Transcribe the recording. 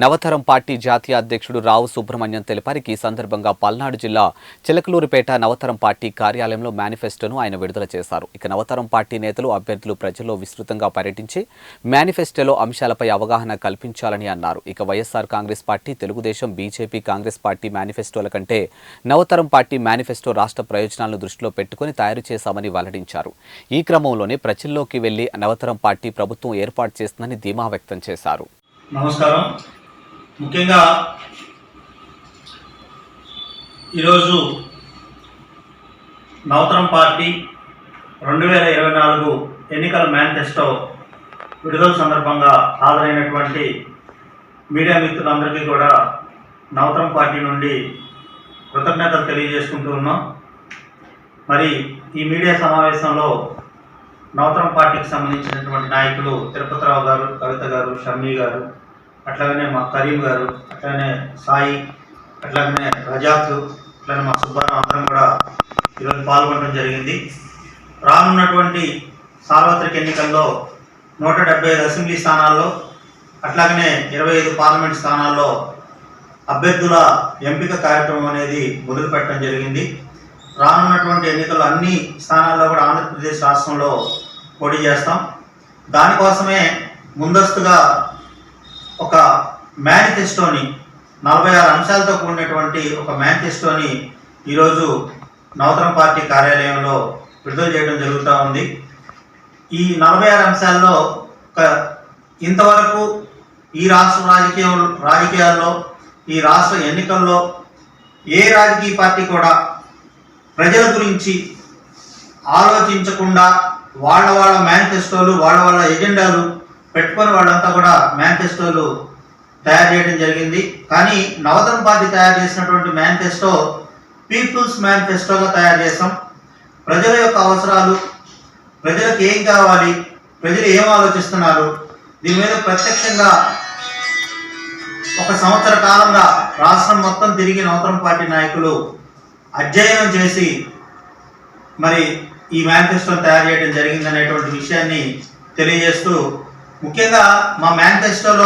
నవతరం party జాతీయ అధ్యక్షుడు రావు సుబ్రహ్మణ్యం తెలిపారు. ఈ సందర్భంగా పల్నాడు జిల్లా చిలకలూరుపేట నవతరం పార్టీ కార్యాలయంలో మేనిఫెస్టోను ఆయన విడుదల చేశారు. ఇక నవతరం పార్టీ నేతలు అభ్యర్థులు ప్రజల్లో విస్తృతంగా పర్యటించి మేనిఫెస్టోలో అంశాలపై అవగాహన కల్పించాలని అన్నారు. ఇక YSR Congress party Telugu Desam BJP Congress party మేనిఫెస్టోల కంటే నవతరం పార్టీ మేనిఫెస్టో రాష్ట్ర ప్రయోజనాలను దృష్టిలో పెట్టుకుని తయారు చేశామని వెల్లడించారు. ఈ క్రమంలోనే ప్రజల్లోకి వెళ్ళి నవతరం పార్టీ ప్రభుత్వం ఏర్పాటు చేస్తుందని ధీమా వ్యక్తం చేశారు. నమస్కారం. ముఖ్యంగా ఈరోజు నవతరం పార్టీ రెండు వేల ఇరవై నాలుగు ఎన్నికల మేనిఫెస్టో విడుదల సందర్భంగా హాజరైనటువంటి మీడియా మిత్రులందరికీ కూడా నవతరం పార్టీ నుండి కృతజ్ఞతలు తెలియజేసుకుంటూ ఉన్నాం. మరి ఈ మీడియా సమావేశంలో నవతరం పార్టీకి సంబంధించినటువంటి నాయకులు తిరుపతిరావు గారు కవిత గారు షమ్మి గారు అట్లాగనే మా కరీం గారు అట్లానే సాయి అట్లాగనే రజాత్ అట్లానే మా సుబ్బారావు అందరం కూడా ఈరోజు పాల్గొనడం జరిగింది. రానున్నటువంటి సార్వత్రిక ఎన్నికల్లో నూట డెబ్బై ఐదు అసెంబ్లీ స్థానాల్లో అట్లాగనే ఇరవై ఐదు పార్లమెంట్ స్థానాల్లో అభ్యర్థుల ఎంపిక కార్యక్రమం అనేది మొదలు పెట్టడం జరిగింది. రానున్నటువంటి ఎన్నికల్లో అన్ని స్థానాల్లో కూడా ఆంధ్రప్రదేశ్ రాష్ట్రంలో పోటీ చేస్తాం. దానికోసమే ముందస్తుగా మేనిఫెస్టోని నలభై ఆరు అంశాలతో కూడినటువంటి ఒక మేనిఫెస్టోని ఈరోజు నవతరం పార్టీ కార్యాలయంలో విడుదల చేయడం జరుగుతూ ఉంది. ఈ నలభై ఆరు అంశాల్లో ఒక ఇంతవరకు ఈ రాష్ట్ర రాజకీయం రాజకీయాల్లో ఈ రాష్ట్ర ఎన్నికల్లో ఏ రాజకీయ పార్టీ కూడా ప్రజల గురించి ఆలోచించకుండా వాళ్ళ వాళ్ళ మేనిఫెస్టోలు వాళ్ళ వాళ్ళ ఎజెండాలు పెట్టుకొని వాళ్ళంతా కూడా మేనిఫెస్టోలు తయారు చేయడం జరిగింది. కానీ నవతరం పార్టీ తయారు చేసినటువంటి మేనిఫెస్టో పీపుల్స్ మేనిఫెస్టోగా తయారు చేసాం ప్రజల యొక్క అవసరాలు ప్రజలకు ఏం కావాలి ప్రజలు ఏం ఆలోచిస్తున్నారు దీని మీద ప్రత్యక్షంగా ఒక సంవత్సర కాలంగా రాష్ట్రం మొత్తం తిరిగి నవతరం పార్టీ నాయకులు అధ్యయనం చేసి మరి ఈ మేనిఫెస్టోను తయారు చేయడం జరిగింది అనేటువంటి విషయాన్ని తెలియజేస్తూ ముఖ్యంగా మా మేనిఫెస్టోలో